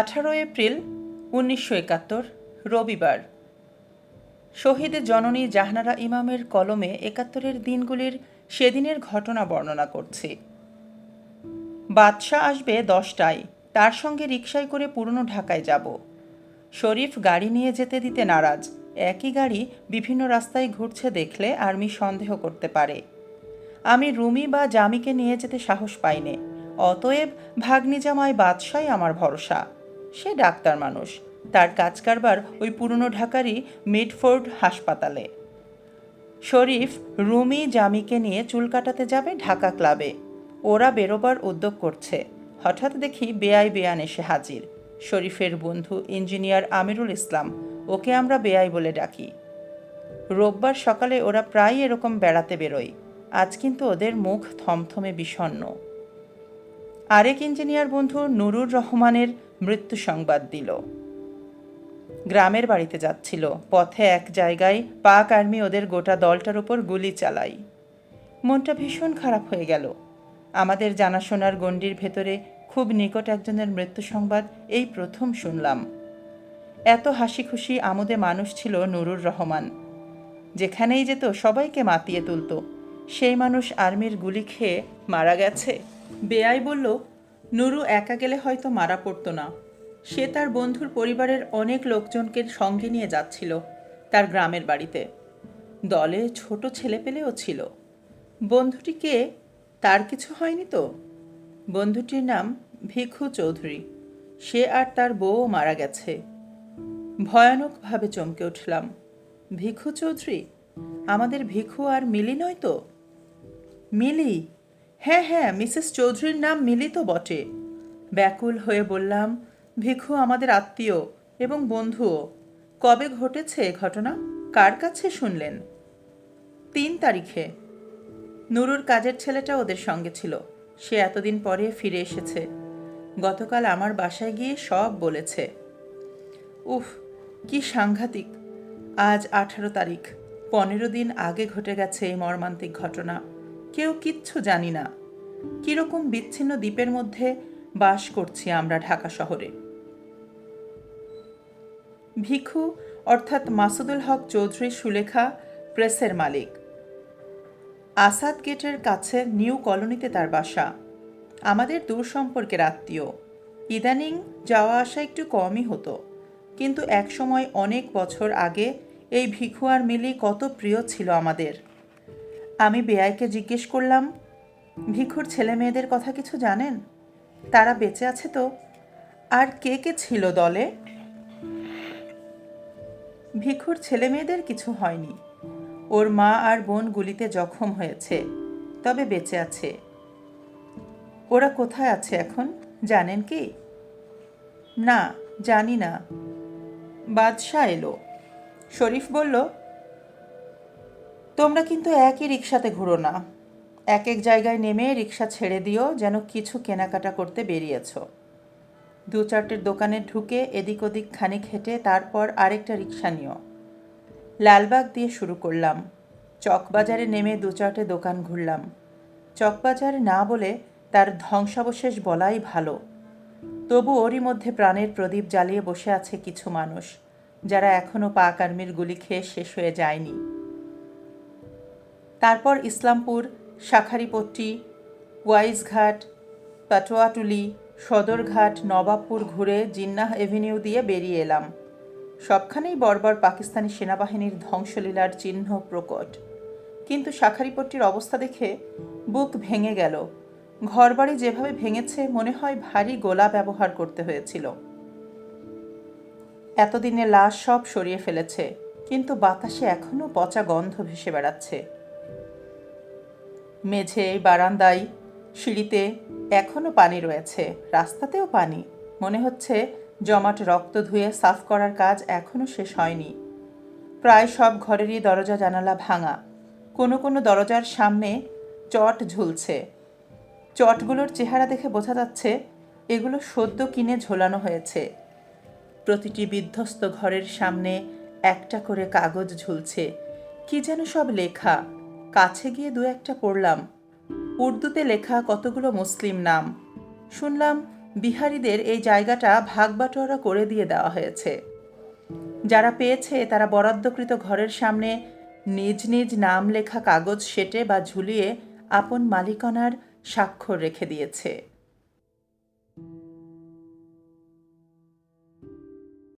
আঠারো এপ্রিল উনিশশো একাত্তর, রবিবার। শহীদ জননী জাহনারা ইমামের কলমে একাত্তরের দিনগুলির সেদিনের ঘটনা বর্ণনা করছি। বাদশাহ আসবে দশটায়, তার সঙ্গে রিকশায় করে পুরনো ঢাকায় যাব। শরীফ গাড়ি নিয়ে যেতে দিতে নারাজ, একই গাড়ি বিভিন্ন রাস্তায় ঘুরছে দেখলে আর্মি সন্দেহ করতে পারে। আমি রুমি বা জামিকে নিয়ে যেতে সাহস পাইনে, অতএব ভাগ্নি জামাই বাদশাই আমার ভরসা। সে ডাক্তার মানুষ। তার কাজ কারবার ওই পুরনো ঢাকারই মিডফোর্ড হাসপাতালে। শরীফ রুমি জামিকে নিয়ে চুল কাটাতে যাবে ঢাকা ক্লাবে। ওরা বেরোবার উদ্যোগ করছে। হঠাৎ দেখি বেআই বেয়ান এসে হাজির। শরীফের বন্ধু ইঞ্জিনিয়ার আমিরুল ইসলাম, ওকে আমরা বেআই বলে ডাকি। রোববার সকালে ওরা প্রায় এরকম বেড়াতে বেরোয়। আজ কিন্তু ওদের মুখ থমথমে বিষণ্ণ। আরেক ইঞ্জিনিয়ার বন্ধু নুরুর রহমানের মৃত্যু সংবাদ দিল। গ্রামের বাড়িতে যাচ্ছিল। পথে এক জায়গায় পাক আর্মি ওদের গোটা দলটার ওপর গুলি চালাই মনটা ভীষণ খারাপ হয়ে গেল। আমাদের জানাশোনার গণ্ডির ভেতরে খুব নিকট একজনের মৃত্যু সংবাদ এই প্রথম শুনলাম। এত হাসি খুশি আমোদে মানুষ ছিল নুরুর রহমান। যেখানেই যেত সবাইকে মাতিয়ে তুলত। সেই মানুষ আর্মির গুলি খেয়ে মারা গেছে। বেআই বলল, নুরু একা গেলে হয়তো মারা পড়তো না। সে তার বন্ধুর পরিবারের অনেক লোকজনকে সঙ্গে নিয়ে যাচ্ছিল, তার গ্রামের বাড়িতে। দলে ছোট ছেলেপেলেও ছিল। বন্ধুটি কে? তার কিছু হয়নি তো? বন্ধুটির নাম ভিক্ষু চৌধুরী। সে আর তার বউও মারা গেছে। ভয়ানকভাবে চমকে উঠলাম। ভিক্ষু চৌধুরী, আমাদের ভিক্ষু আর মিলি নয় তো? মিলি? হ্যাঁ হ্যাঁ মিসেস চৌধুরীর নাম মিলি তো বটে। ব্যাকুল হয়ে বললাম, ভিক্ষু আমাদের আত্মীয় এবং বন্ধুও। কবে ঘটেছে ঘটনা? কার কাছে শুনলেন? তিন তারিখে। নুরুর কাজের ছেলেটা ওদের সঙ্গে ছিল। সে এতদিন পরে ফিরে এসেছে। গতকাল আমার বাসায় গিয়ে সব বলেছে। উফ, কি সাংঘাতিক। আজ আঠারো তারিখ। পনেরো দিন আগে ঘটে গেছে এই মর্মান্তিক ঘটনা। কেউ কিচ্ছু জানি না। কীরকম বিচ্ছিন্ন দ্বীপের মধ্যে বাস করছি আমরা ঢাকা শহরে। ভিখু, অর্থাৎ মাসুদুল হক চৌধুরী সুলেখা, প্রেসের মালিক। আসাদ গেটের কাছে নিউ কলোনিতে তার বাসা। আমাদের দূর সম্পর্কের আত্মীয়। ইদানিং যাওয়া আসা একটু কমই হতো। কিন্তু একসময় অনেক বছর আগে এই ভিখু আর মিলি কত প্রিয় ছিল আমাদের। আমি বেআইকে জিজ্ঞেস করলাম, ভিখুর ছেলে মেয়েদের কথা কিছু জানেন? তারা বেঁচে আছে তো? আর কে কে ছিল দলে? ভিখুর ছেলে মেয়েদের কিছু হয়নি। ওর মা আর বোন গুলিতে জখম হয়েছে, তবে বেঁচে আছে। ওরা কোথায় আছে এখন, জানেন কি? না, জানি না। বাদশাহ এলো। শরীফ বলল তোমরা কিন্তু একই রিক্সাতে ঘুরো না। এক এক জায়গায় নেমে রিক্সা ছেড়ে দিও, যেন কিছু কেনাকাটা করতে বেরিয়েছ। দু চারটের দোকানে ঢুকে এদিক ওদিক খানিক হেঁটে তারপর আরেকটা রিক্সা নিও। লালবাগ দিয়ে শুরু করলাম। চকবাজারে নেমে দু চারটে দোকান ঘুরলাম। চকবাজার না বলে তার ধ্বংসাবশেষ বলাই ভালো। তবু ওরই মধ্যে প্রাণের প্রদীপ জ্বালিয়ে বসে আছে কিছু মানুষ, যারা এখনও পাক আর্মির গুলি খেয়ে শেষ হয়ে যায়নি। তারপর ইসলামপুর, শাখারিপট্টি, ওয়াইজঘাট, পাটোয়াটুলি, সদরঘাট, নবাবপুর ঘুরে জিন্নাহ এভিনিউ দিয়ে বেরিয়ে এলাম। সবখানেই বর্বর পাকিস্তানি সেনাবাহিনীর ধ্বংসলীলার চিহ্ন প্রকট। কিন্তু শাখারিপট্টির অবস্থা দেখে বুক ভেঙে গেল। ঘরবাড়ি যেভাবে ভেঙেছে, মনে হয় ভারী গোলা ব্যবহার করতে হয়েছিল। এতদিনে লাশ সব সরিয়ে ফেলেছে, কিন্তু বাতাসে এখনও পচা গন্ধ ভেসে বেড়াচ্ছে। মেঝে, বারান্দায়, সিঁড়িতে এখনও পানি রয়েছে। রাস্তাতেও পানি। মনে হচ্ছে জমাট রক্ত ধুয়ে সাফ করার কাজ এখনও শেষ হয়নি। প্রায় সব ঘরেরই দরজা জানালা ভাঙা। কোনো কোনো দরজার সামনে চট ঝুলছে। চটগুলোর চেহারা দেখে বোঝা যাচ্ছে এগুলো সদ্য কিনে ঝোলানো হয়েছে। প্রতিটি বিধ্বস্ত ঘরের সামনে একটা করে কাগজ ঝুলছে। কি যেন সব লেখা। কাছে গিয়ে দু একটা পড়লাম। উর্দুতে লেখা কতগুলো মুসলিম নাম। শুনলাম বিহারীদের এই জায়গাটা ভাগবাটোয়ারা করে দিয়ে দেওয়া হয়েছে। যারা পেয়েছে তারা বরাদ্দকৃত ঘরের সামনে নিজ নিজ নাম লেখা কাগজ সেটে বা ঝুলিয়ে আপন মালিকনার স্বাক্ষর রেখে দিয়েছে।